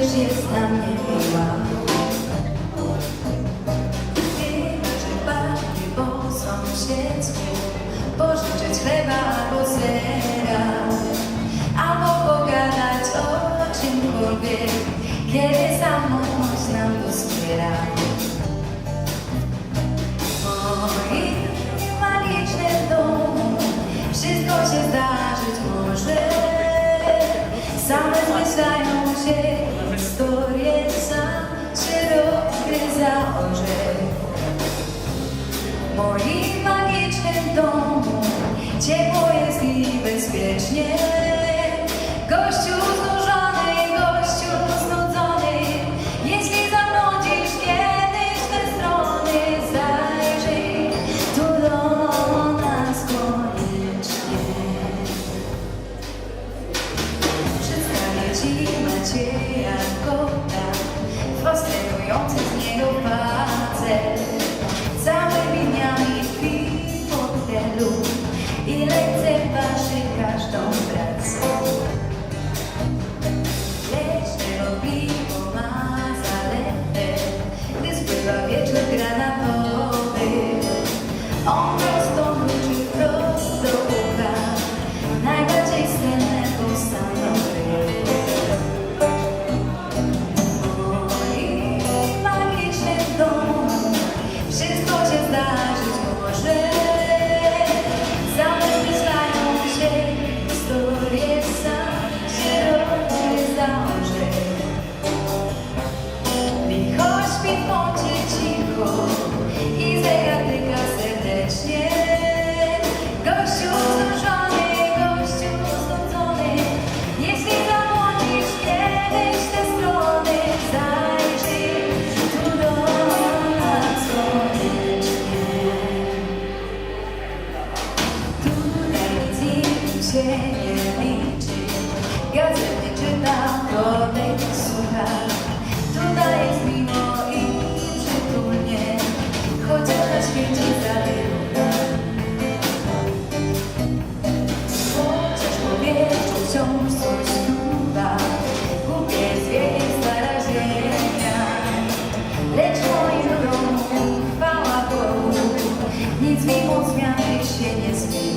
gdyż jest na mnie miła. Czy bardziej po sąsiedzku pożyczyć chleba albo sera, albo pogadać o czymkolwiek, kiedy samochód nam doskwiera. W moim magicznym domu wszystko się zdarzyć może, same zmyślają się historie, sam. W moim domu ciepło jest i bezpiecznie. Gościu znużony, gościu znudzony, jeśli zabłądzisz kiedyś te strony, zajrzyj tu do nas Plus, everybody else is się nie liczy, gazet nie czytam, rodek słucha. Tutaj jest miło i przytulnie, chociaż na świecie zawielu. Chociaż w powietrzu wciąż coś fruwa, głupie jest wieje stara ziemia. Lecz moim domu chwała Bogu, nic mimo zmiany się nie zmienia.